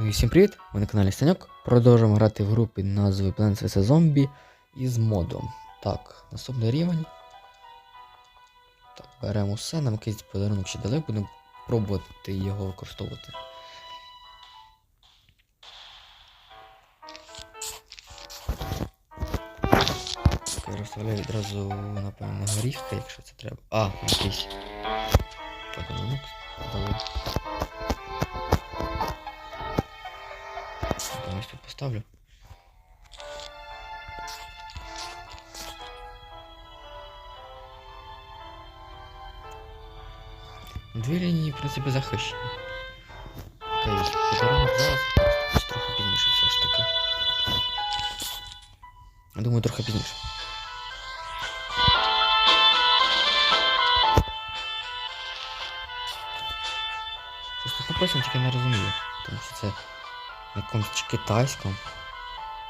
Ну Всім привіт! Ви на каналі Станьок. Продовжуємо грати в групі назвою Planet vs Zombie із модом. Так, наступний рівень. Так, беремо все, нам якийсь подарунок ще дали, будемо пробувати його використовувати. Так, я розставляю відразу, напевно, горішки, якщо це треба. А, якийсь подарунок дали. Я ось тут поставлю. Дві лінії, в принципі, захищені. Окей, подарунок зараз, просто трохи пізніше все ж таки. Я думаю, трохи пізніше. Написано, тільки не розумію. Тому що це якомусь чи китайському.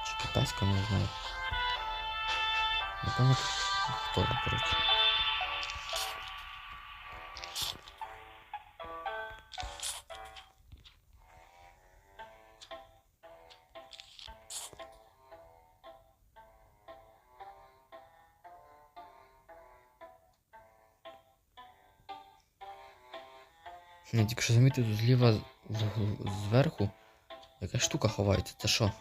Чи китайському, не знаю. Напевно, хто коротше. Тільки що замітив тут зліва зверху Яка штука ховається. Це що?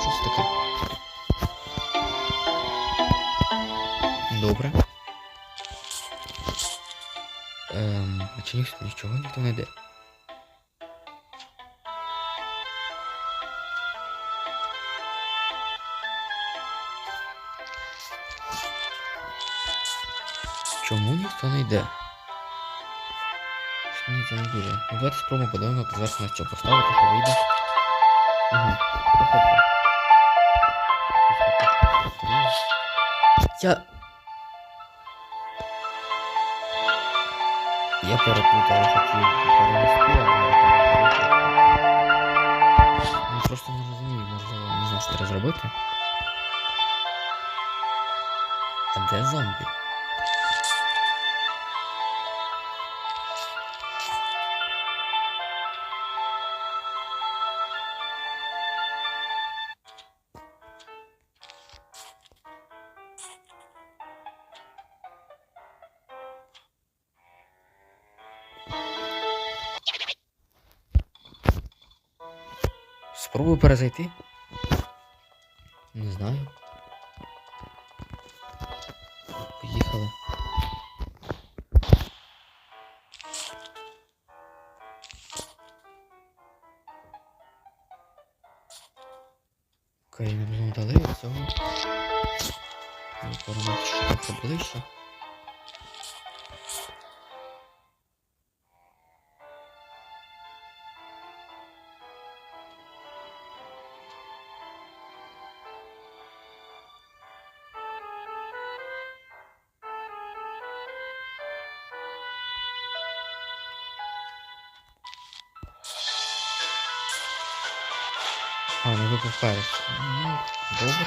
Що це таке? Добре. Ем, чи ні, нічого ніхто не йде? Щось Мені це не дуже. Ну давайте спробуємо подарунок зверху на що поставити, що вийде. Угу. Я. Я перепутав, я хотів перенести, але. Ну просто не розумію, можливо, не знаю, що треба зробити. А де зомбі? Перезайти. Не знаю. Поїхали. Окей, будемо дали цього. Поромати трохи ближче. Перець. Ну, добре.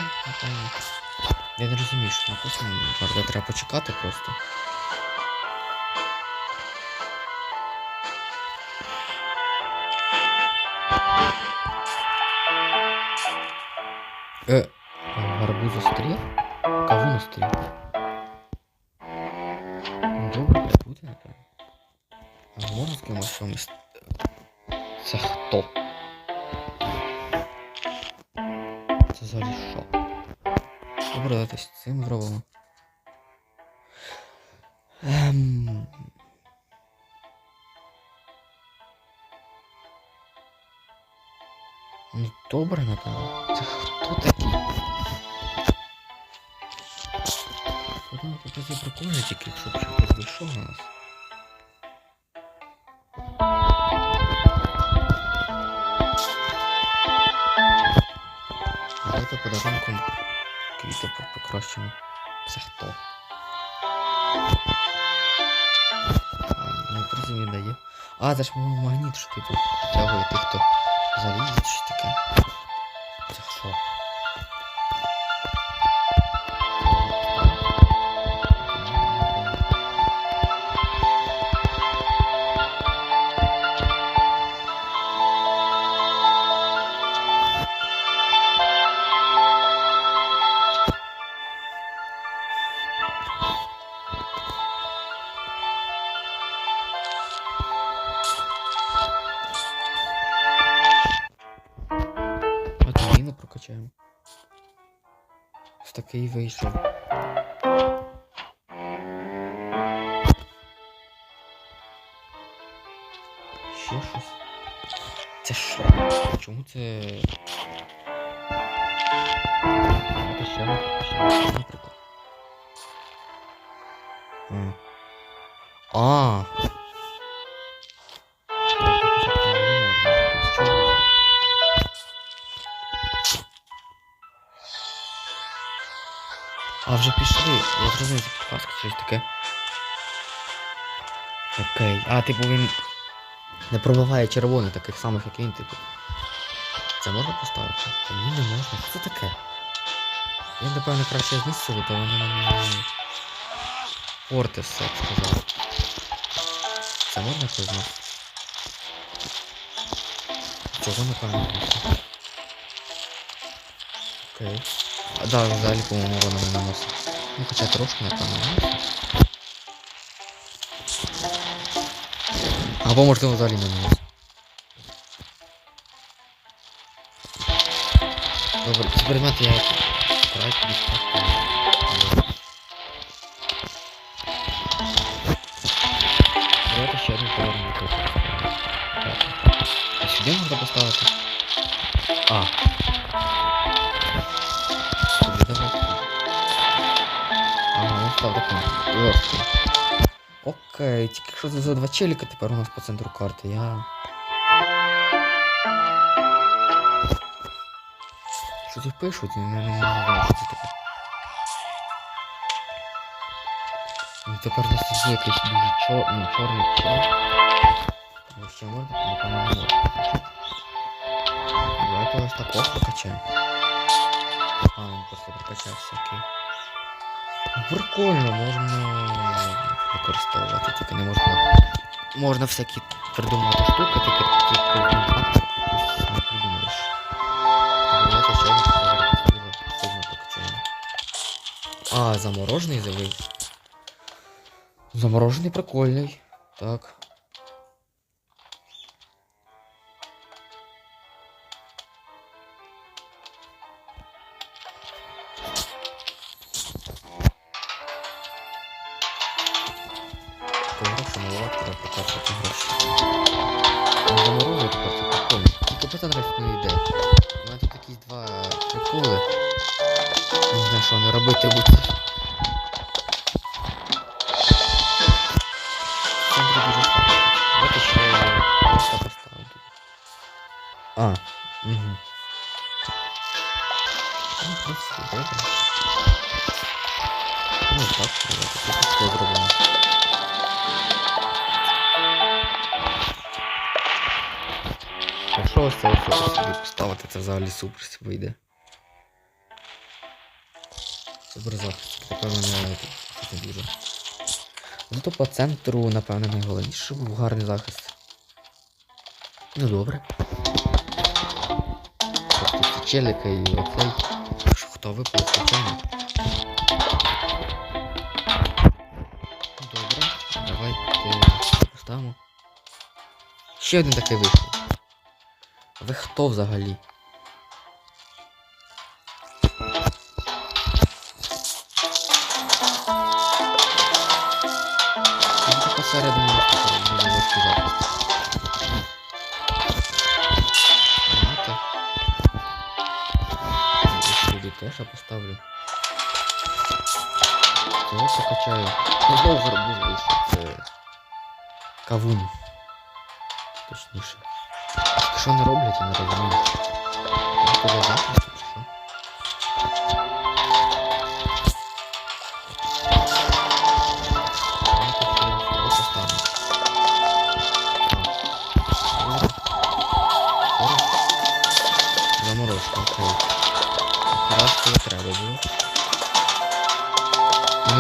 Я не розумію, що написано. Правда, треба почекати просто. Е, гарбуз острів? Кавун острів. Ну, Добре, треба бути, напевно. А можна з кимось? Це хто? Взагалі що? Добре, давайте з цим зробимо. Ем... Ну, добре, напевно. Це хто такий? Подумав, тут це прикольно тільки, якщо б вийшов на нас. Подарунком квіти по- покращимо. Це хто? А, Ну, не дає. А, це ж магніт, що типу притягує тих, хто вийшов. Ще щось. Це що? Чому це. Це ще наприклад. А. А. Вже пішли. Я зрозумів, це підказка, щось таке. Окей. А, типу він не пробиває червоний, таких самих, як він, типу. Це можна поставити? Та ні, не можна. Що це таке? Я, напевно, краще знищили, то воно мені порти все сказав. Це можна якось знати? Цього напевно знати. Окей. А да, взагалі, по-моєму, воно не наносить. Ну, хоча трошки, напевно, наносить. Або можливо взагалі не наносить. Добре, ці предмети я край кудись так. Давайте ще один повернемо тут. Так. А сюди можна поставити? А. Став. Окей, тільки що за два челіка тепер у нас по центру карти. Я. Що тут пишуть? Я не, знаю, що це таке. Ну, тепер у нас є якийсь дуже чор... ну, чорний чор. Ну, ще можна, напевно, не можна. Давайте ось такого покачаємо. А, він просто прокачався, окей. Прикольно, можна використовувати, тільки не можна. Можна всякі придумати штуки, тільки тільки не придумаєш. А, заморожений завис. Заморожений прикольний. Так. Приколи. Не знаю, що вони робити тут. А, угу. Ну, в принципі, добре. Ну, так, давайте тут зробимо. Якщо ось це ось собі поставити, це взагалі супер вийде. Супер захист. Тепер мене тут не дуже. Зато по центру, напевно, найголовніше, був гарний захист. Ну добре. Просто ці челіка і оцей. Хто випав, звичайно. Добре. Давайте поставимо. Ще один такий вийшов. Ви хто взагалі?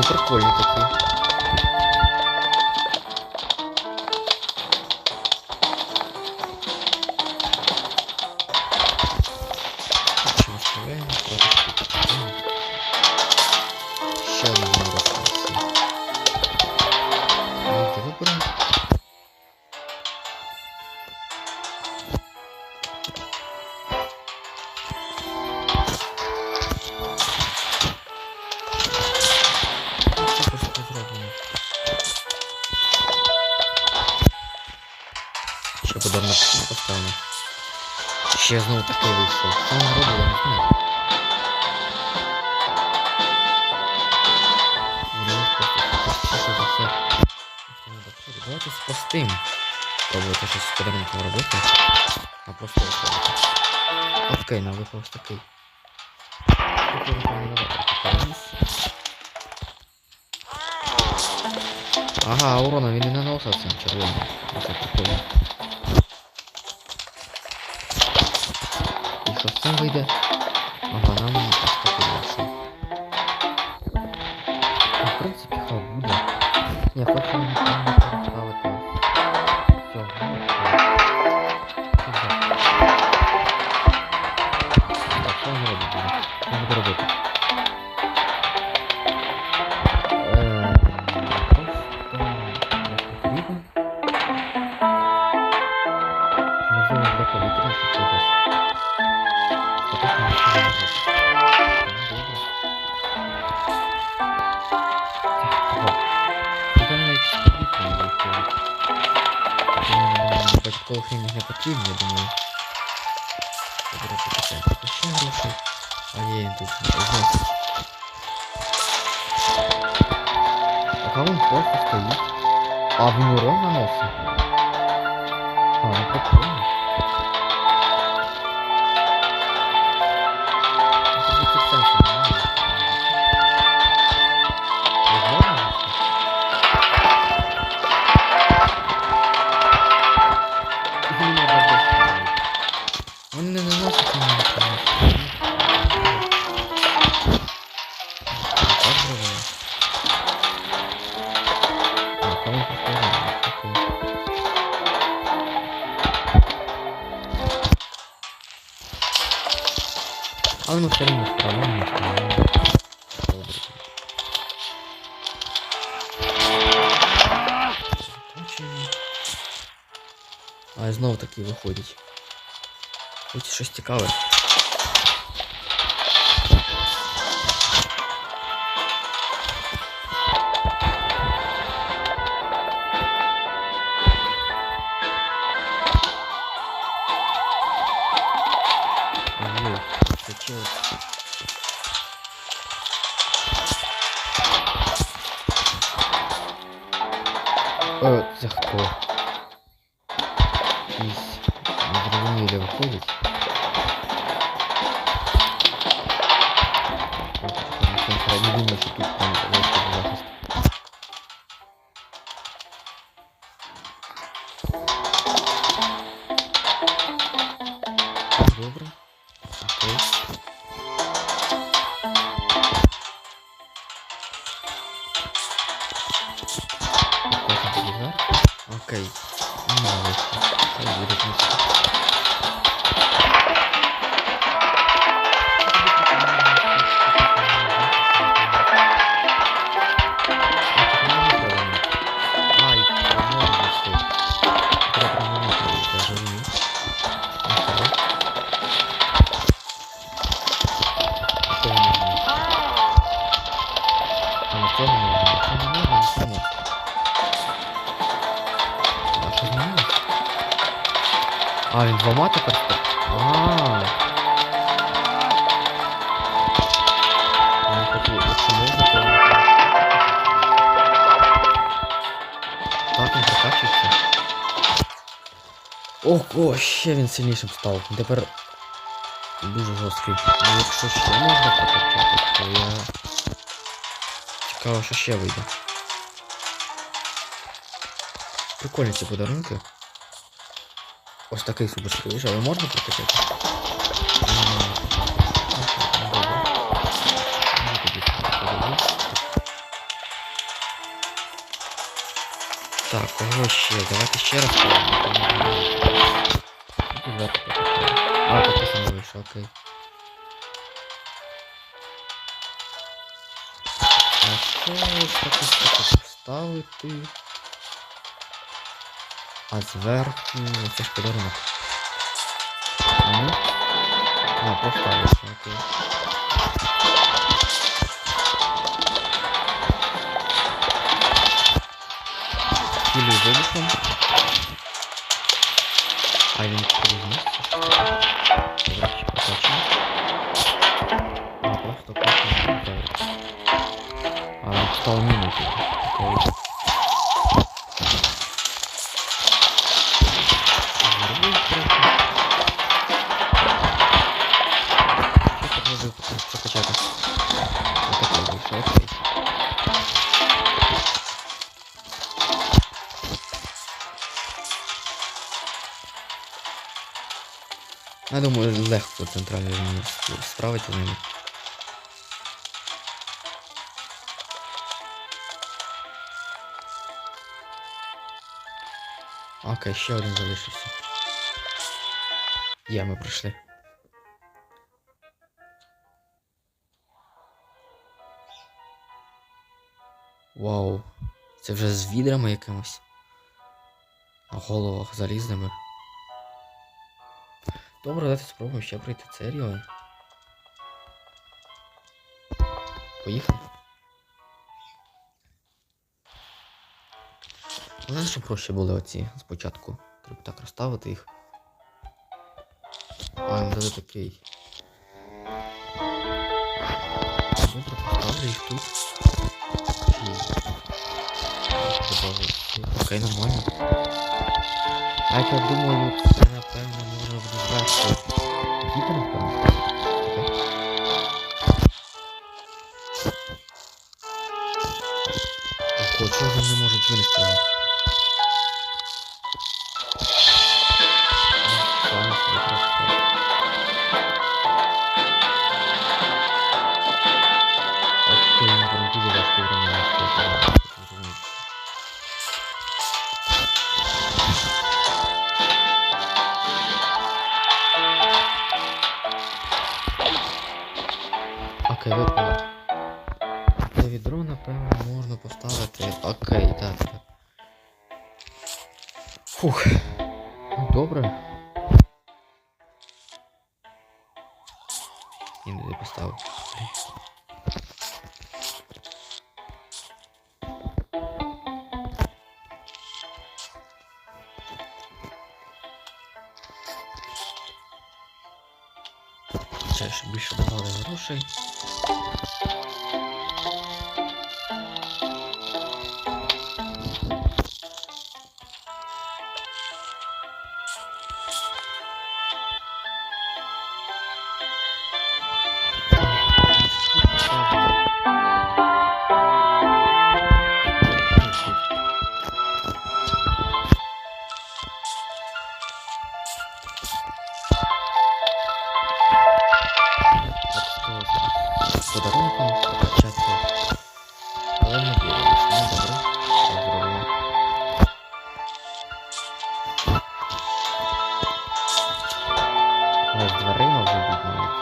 Вони такой. Ще знову такий вийшов. Що він робить, я не знаю. Давайте з простим. Пробувати щось з подарунком робити. А просто виходити. Окей, нам випав такий. Ага, урона він не наносив цим червоним. Це прикольно. З? Ага, нам ось такий. Ну, в принципі, хай буде. Я хочу не поставити. Все, Так, що робить буде? Що він робити? Потрібно, я думаю. Заберете таке. Ще грошей. А є він тут зносить. А він просто стоїть. А він урон наносить. А, ну прикольно. цікаве. Ой, случилось. Е, це хто? Якісь незрозумілі виходять. Ого, ще він сильнішим став. Тепер дуже жорсткий. Ну, якщо ще можна прокачати, то я... Цікаво, що ще вийде. Прикольні ці подарунки. Ось такий суперський вийшов, але можна прокачати? М, ну, добре. Ну, тоді подивлюсь. Так, кого ще? Давайте ще раз подивимося. Ну, Зверху. А, такий самий вийшов, окей. А що ось таку вставити? А зверху це ж подарунок. Ну. А, поставити, окей. Хілі вибухом. Хай він таке. Добре, ще прокачуємо. Ну, просто качуємо. Добре. А, центральний справиться з. Окей, ще один залишився. Є, ми пройшли. Вау. Це вже з відрами якимось. На головах залізними. Добре, давайте спробуємо ще пройти цей рівень. Поїхали. Знаєш, що проще були оці спочатку. Треба так розставити їх. А, він такий. Добре, поставлю їх тут. Окей, нормально. А я думаю, це напевно може буде зверху. Діти, напевно. Окей. Ого, чого вони не можуть винести Ще більше давали грошей. Ось дверима вже навіть.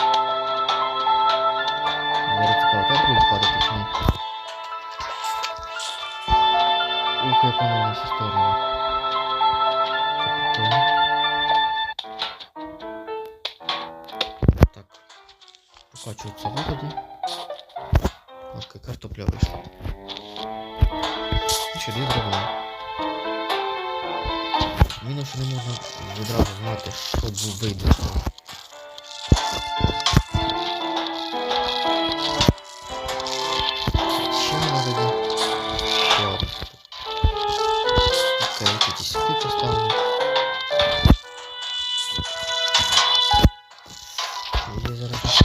Двері цікаво так будуть падати чи ні? Ух, як воно у нас і сторони. Це прикольно. Так. Картопля вийшла. Ще дві зробимо. Мінус, не можна відразу знати, що вийде з цього. Зараз.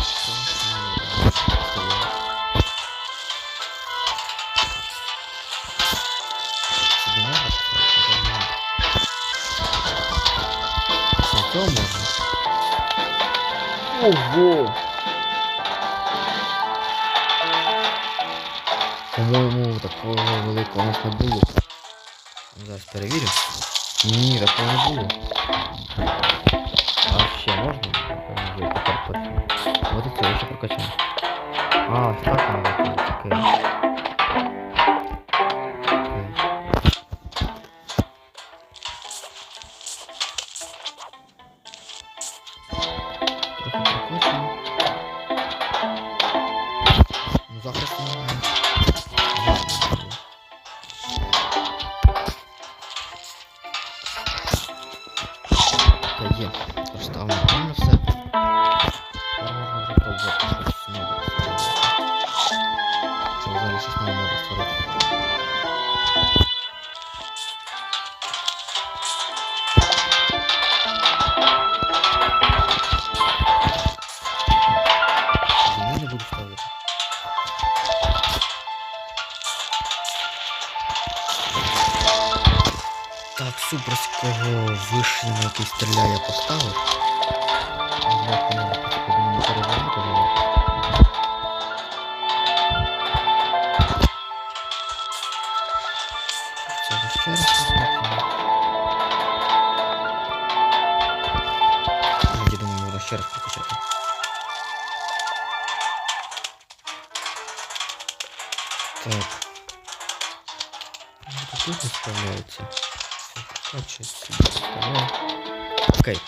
Ого! По-моєму, такого великого у нас не було. Зараз перевірю. Ні, такого не було. Вот і це ще прокачаємо. А, ось так надо. Окей. Окей. Трохи прокачуємо. Ну, захист ще раз. Ну, Я думаю, можна ще раз прокачати. Так. Ну, Тут не справляється. Окей.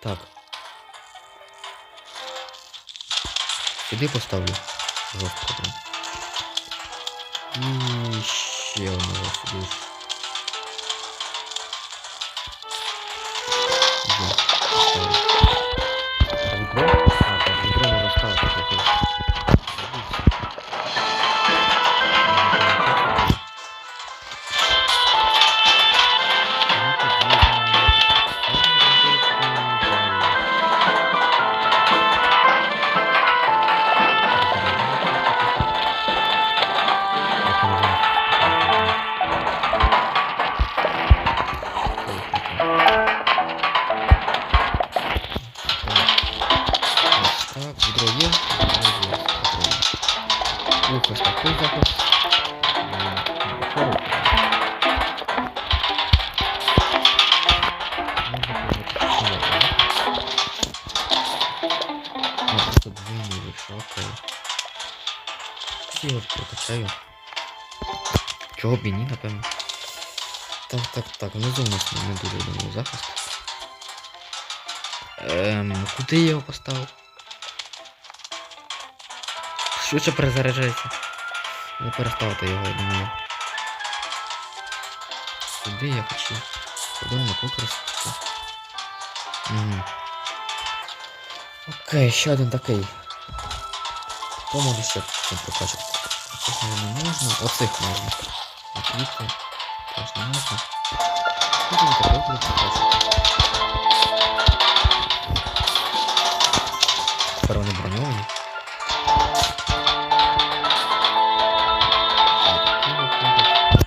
Так. Сюди поставлю. Прям. І ще одного. Так, так, так, внизу у нас не дуже думаю захист. Ем, куди я його поставив? Швидше перезаряджається. Не переставити його, я думаю. Сюди я хочу. Подарунок використати. Угу. Окей, ще один такий. Хто може ще цим прокачати? Цих не можна. Оцих можна. Квіти. Теж не можна. Хто буде такий буде прокачати? Тепер вони броньовані. Такі виходять.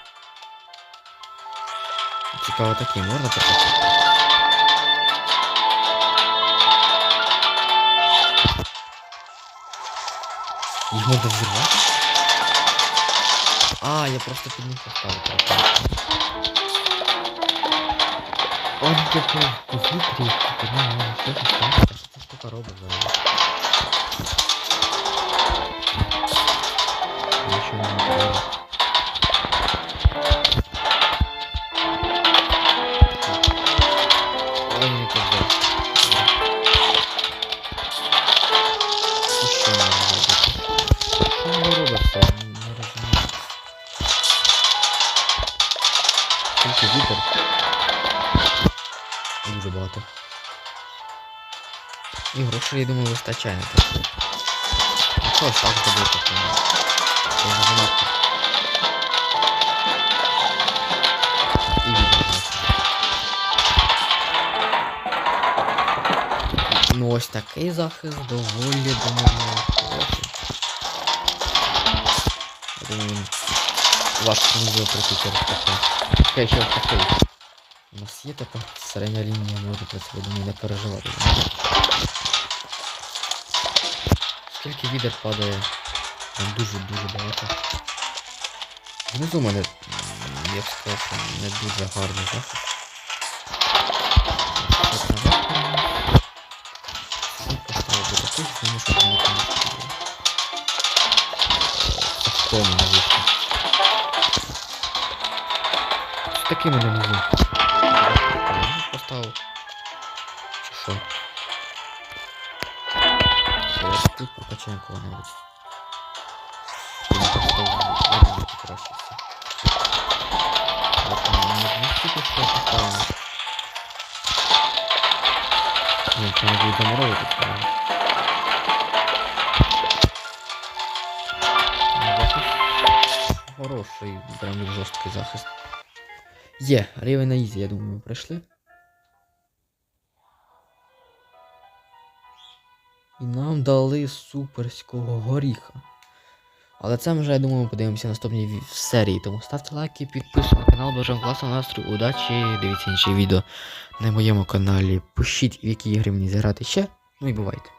Цікаво такі можна прокачати? Їх можна взірвати? А, я просто під них поставив. Під ним можна щось поставити. Що ця штука взагалі? Нічого не грошей, я думаю, вистачає на те. Ну що ж, так зробити? Це не занадто. І вітер. власне. Ну ось такий захист доволі думаю хороший. Я думаю, він важко не буде пройти через таке. Окей, ще ось такий. У нас є така середня лінія, може про це я думаю, не переживати. Скільки відер падає? Там дуже-дуже багато. Внизу мене, я б сказав, не дуже гарний. Так. Поставив до таких, тому. Такими не можу. Поставив. Що? Ну, тут прокачаем кого-нибудь. Нет, надо будет домой. Хороший, прям жесткий захист. Є, рівень на ізі, я думаю, прошли. Дали суперського горіха. Але це ми вже, я думаю, подивимося наступній серії. Тому ставте лайки, підписуйтесь на канал, бажаємо класного настрою, удачі, дивіться інші відео на моєму каналі. Пишіть, в які ігри мені зіграти ще. Ну і бувайте.